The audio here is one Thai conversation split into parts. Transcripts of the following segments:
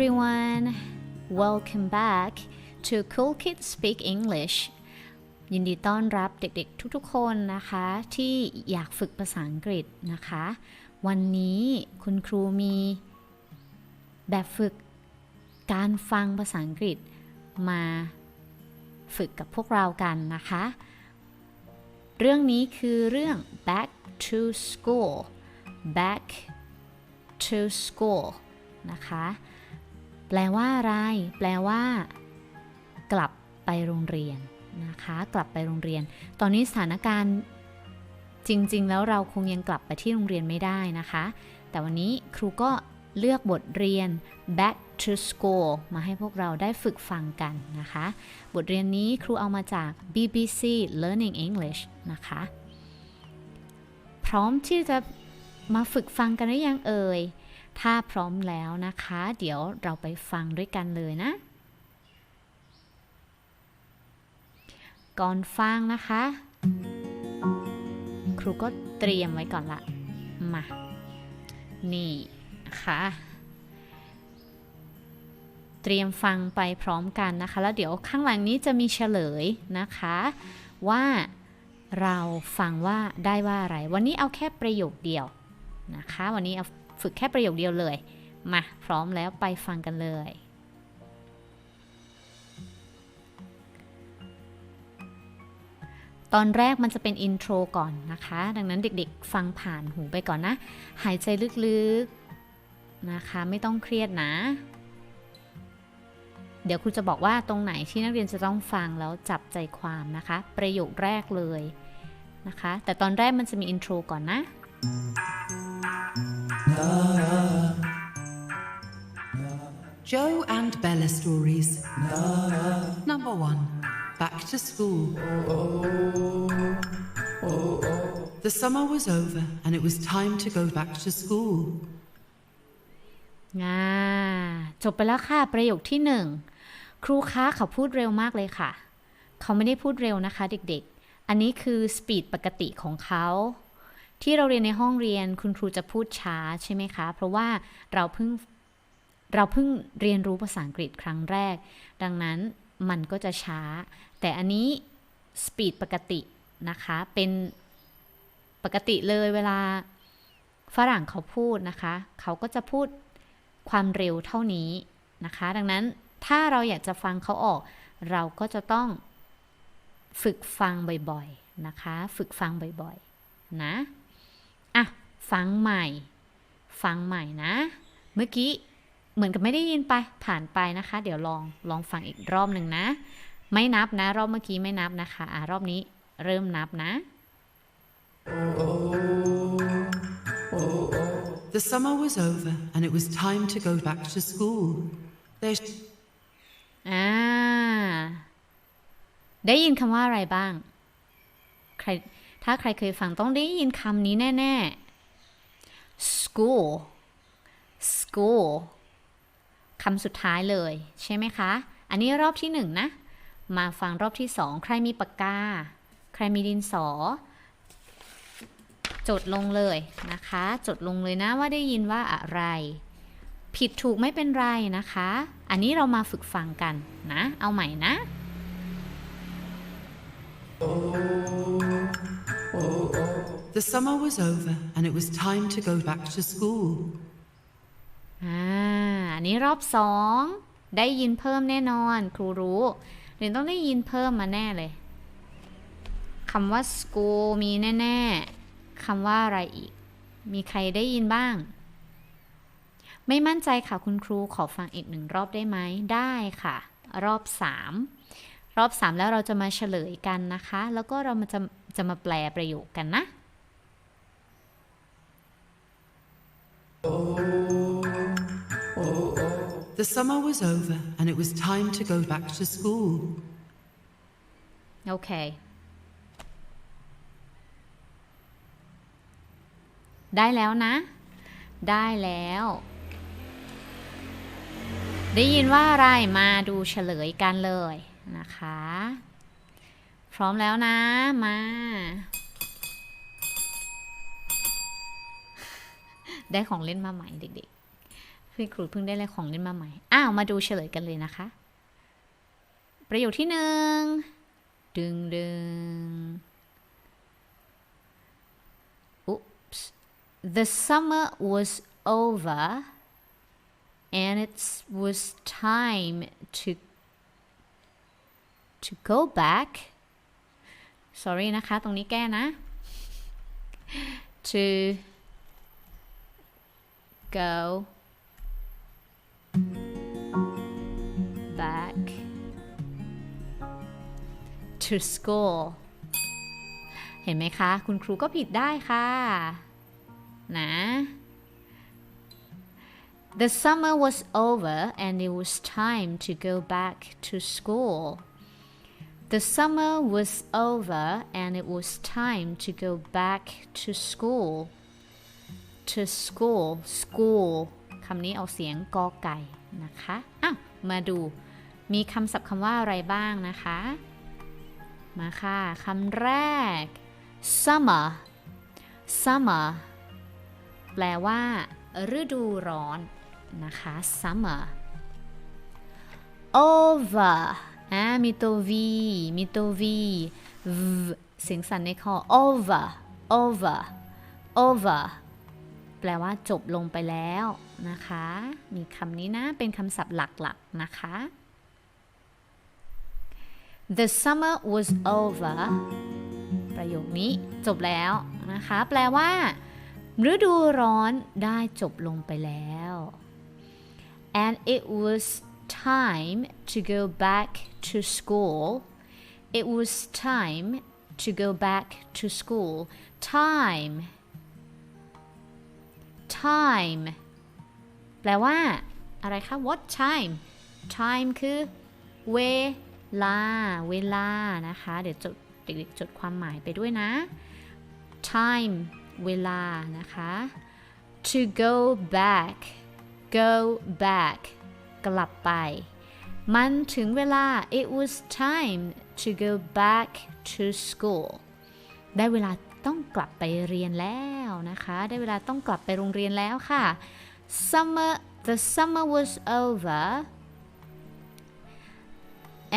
everyone welcome back to Cool Kids Speak English ยินดีต้อนรับเด็กๆทุกๆคนนะคะ ที่อยากฝึกภาษาอังกฤษนะคะ วันนี้คุณครูมีแบบฝึกการฟังภาษาอังกฤษมาฝึกกับพวกเรากันนะคะ เรื่องนี้คือเรื่อง back to school back to school นะคะ แปลว่าอะไร แปลว่า กลับไปโรงเรียนนะคะ กลับไปโรงเรียน ตอนนี้สถานการณ์จริง ๆ แล้วเราคงยังกลับไปที่โรงเรียนไม่ได้นะคะ แต่วันนี้ครูก็เลือกบทเรียน back to school มาให้พวกเราได้ฝึกฟังกันนะคะ บทเรียนนี้ครูเอามาจาก BBC Learning English นะคะ พร้อมที่จะมาฝึกฟังกันหรือยังเอ่ย ถ้าพร้อมแล้วนะคะ เดี๋ยวเราไปฟังด้วยกันเลยนะ ก่อนฟังนะคะ ครูก็เตรียมไว้ก่อนละ มา นี่ค่ะเตรียมฟังไปพร้อมกันนะคะ แล้วเดี๋ยวข้างหลังนี้จะมีเฉลยนะคะ ว่าเราฟังว่าได้ว่าอะไร วันนี้เอาแค่ประโยคเดียวนะคะ วันนี้เอา ฝึกแค่ประโยคเดียวเลย มาพร้อมแล้วไปฟังกันเลย ตอนแรกมันจะเป็นอินโทรก่อนนะคะ ดังนั้นเด็กๆ ฟังผ่านหูไปก่อนนะ หายใจลึกๆนะคะ ไม่ต้องเครียดนะ เดี๋ยวครูจะบอกว่าตรงไหนที่นักเรียนจะต้องฟังแล้วจับใจความนะคะ ประโยคแรกเลยนะคะ แต่ตอนแรกมันจะมีอินโทรก่อนนะ Joe and Bella stories. Number one Back to school. The summer was over and it was time to go back to school. งาจบไปแล้วค่ะ ประโยคที่หนึ่งครูคะเขาพูดเร็วมากเลยค่ะ เขาไม่ได้พูดเร็วนะคะเด็กๆ อันนี้คือสปีดปกติของเขา ที่เราเรียนในห้องเรียนคุณครูจะพูดช้าใช่ไหมคะ เพราะว่าเราเพิ่งเราเพิ่งเรียนรู้ภาษาอังกฤษครั้งแรก ดังนั้นมันก็จะช้า แต่อันนี้สปีดปกตินะคะ เป็นปกติเลยเวลาฝรั่งเขาพูดนะคะ เขาก็จะพูดความเร็วเท่านี้นะคะ ดังนั้นถ้าเราอยากจะฟังเขาออก เราก็จะต้องฝึกฟังบ่อยๆนะคะ ฝึกฟังบ่อยๆ นะ อะฟังใหม่ ฟังใหม่นะ เมื่อกี้เหมือนกับไม่ได้ยินไปผ่านไปนะคะ เดี๋ยวลองลองฟังอีกรอบหนึ่งนะ ไม่นับนะ รอบเมื่อกี้ไม่นับนะคะอะรอบนี้เริ่มนับนะ The summer was over and it was time to go back to school. There's อ่าได้ยินคำว่าอะไรบ้าง ใคร ถ้าใครเคยฟังต้องได้ยินคำนี้แน่ ๆ school school คำสุดท้ายเลยใช่ไหมคะ อันนี้รอบที่หนึ่งนะ มาฟังรอบที่สองใครมีปากกา ใครมีดินสอ จดลงเลยนะคะ จดลงเลยนะว่าได้ยินว่าอะไร ผิดถูกไม่เป็นไรนะคะ อันนี้เรามาฝึกฟังกันนะ เอาใหม่นะ the summer was over and it was time to go back to school. อ่า อันนี้รอบสอง ได้ยินเพิ่มแน่นอน ครูรู้เรียนต้องได้ยินเพิ่มมาแน่เลยคำว่า school มีแน่ๆคำว่าอะไรอีก มีใครได้ยินบ้าง ไม่มั่นใจค่ะคุณครูขอฟังอีกหนึ่งรอบได้ไหม ได้ค่ะ รอบสาม รอบสามแล้วเราจะมาเฉลยกันนะคะ แล้วก็เรามาจะจะมาแปลประโยคกันนะ The summer was over and it was time to go back to school. โอเคได้แล้วนะ ได้แล้ว ได้ยินว่าอะไรมาดูเฉลยกันเลย นะคะ พร้อมแล้วนะ มา ได้ของเล่นมาใหม่เด็กๆพี่ครูเพิ่งได้อะไรของเล่นมาใหม่ อ้าว มาดูเฉลยกันเลยนะคะ ประโยคที่หนึ่ง ดึงดึง Oops. The summer was over and it was time to to go back sorry นะคะ ตรงนี้แก้นะ to go back to school เห็นไหมคะ คุณครูก็ผิดได้ค่ะ นะ The summer was over and it was time to go back to school. The summer was over and it was time to go back to school. To school school คำนี้เอาเสียงกอไก่นะคะอ้าวมาดูมีคำศัพท์คำว่าอะไรบ้างนะคะ มาค่ะคำแรก summer summer แปลว่า ฤดูร้อนนะคะ summer over อ่ามีตัว v มีตัว v v เสียงสั่นในคอ over over over แปลว่าจบลงไปแล้วนะคะ มีคำนี้นะ เป็นคำศัพท์หลักๆนะคะ The summer was over ประโยคนี้จบแล้วนะคะ แปลว่า ฤดูร้อนได้จบลงไปแล้ว and it was time to go back to school it was time to go back to school time time แปลว่า อะไรคะ what time time คือ เวลา เวลานะคะ เดี๋ยวจดเด็กๆจดความหมายไปด้วยนะ time เวลานะคะ to go back go back กลับไป มันถึงเวลา it was time to go back to school ได้เวลาต้องกลับไปเรียนแล้วนะคะ ได้เวลาต้องกลับไปโรงเรียนแล้วค่ะ summer the summer was over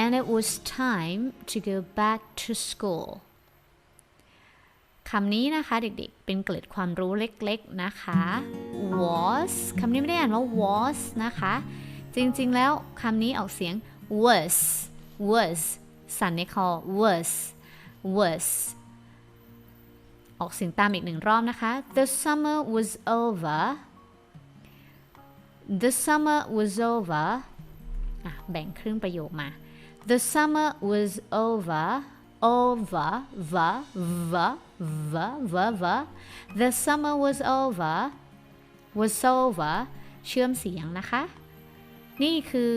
and it was time to go back to school คำนี้นะคะเด็กๆ เป็นเกล็ดความรู้เล็กๆนะคะ was คำนี้ไม่ได้อ่านว่า was นะคะ จริงๆ แล้วคำนี้ออกเสียง was was สันในคอ was was ออกเสียงตามอีกหนึ่งรอบนะคะ the summer was over the summer was over แบ่งครึ่งประโยคมา the summer was over over va va va va va the summer was over was over เชื่อมเสียงนะคะ นี่คือ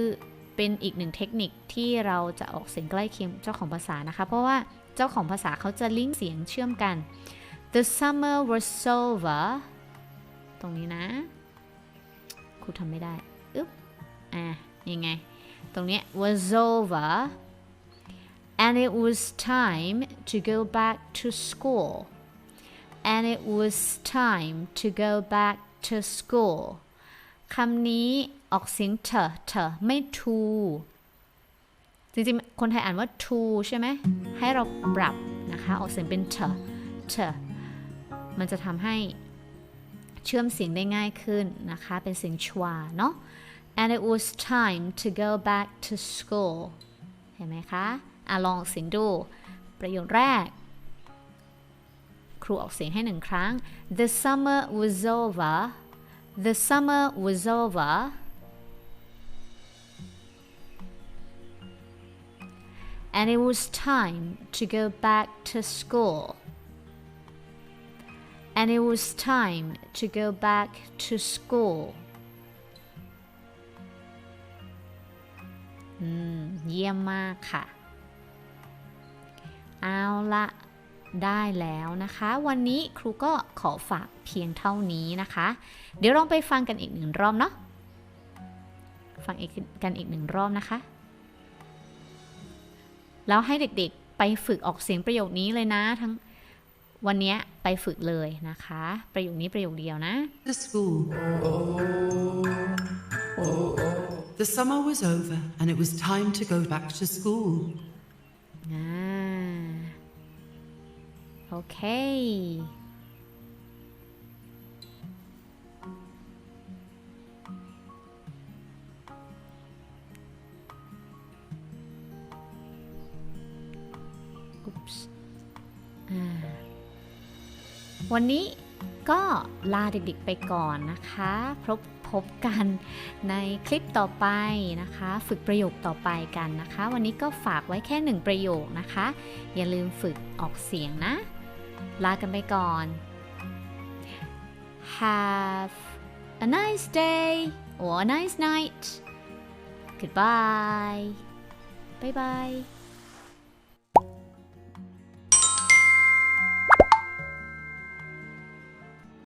เป็นอีกหนึ่งเทคนิคที่เราจะออกเสียงใกล้เคียงเจ้าของภาษานะคะ เพราะว่าเจ้าของภาษาเขาจะลิงก์เสียงเชื่อมกัน the summer was over ตรงนี้นะครูทำไม่ได้อึ๊บอะยังไง ตรงนี้ was over and it was time to go back to school and it was time to go back to school คำนี้ ออกเสียงเถอะเถอะไม่ to จริงๆ คนไทยอ่านว่า to ใช่ไหม ให้เราปรับนะคะ ออกเสียงเป็นเถอะเถอะมันจะทำให้เชื่อมเสียงได้ง่ายขึ้นนะคะ เป็นเสียงชวาเนาะ and it was time to go back to school เห็นไหมคะอะลองออกเสียงดู ประโยคแรก ครูออกเสียงให้หนึ่งครั้ง the summer was over the summer was over and it was time to go back to school and it was time to go back to school อืม เยี่ยมมากค่ะ เอาละได้แล้วนะคะ วันนี้ครูก็ขอฝากเพียงเท่านี้นะคะ เดี๋ยวลองไปฟังกันอีกหนึ่งรอบเนาะฟังกันอีกหนึ่งรอบนะคะ แล้วให้เด็กๆไปฝึกออกเสียงประโยคนี้เลยนะ ทั้งวันนี้ไปฝึกเลยนะคะ ประโยคนี้ประโยคเดียวนะ The school. The summer was over and it was time to go back to school. อ่าโอเค วันนี้ก็ลาเด็กๆไปก่อนนะคะพบพบกันในคลิปต่อไปนะคะ ฝึกประโยคต่อไปกันนะคะ วันนี้ก็ฝากไว้แค่หนึ่งประโยคนะคะ อย่าลืมฝึกออกเสียงนะ ลากันไปก่อน Have a nice day or a nice night Goodbye Bye bye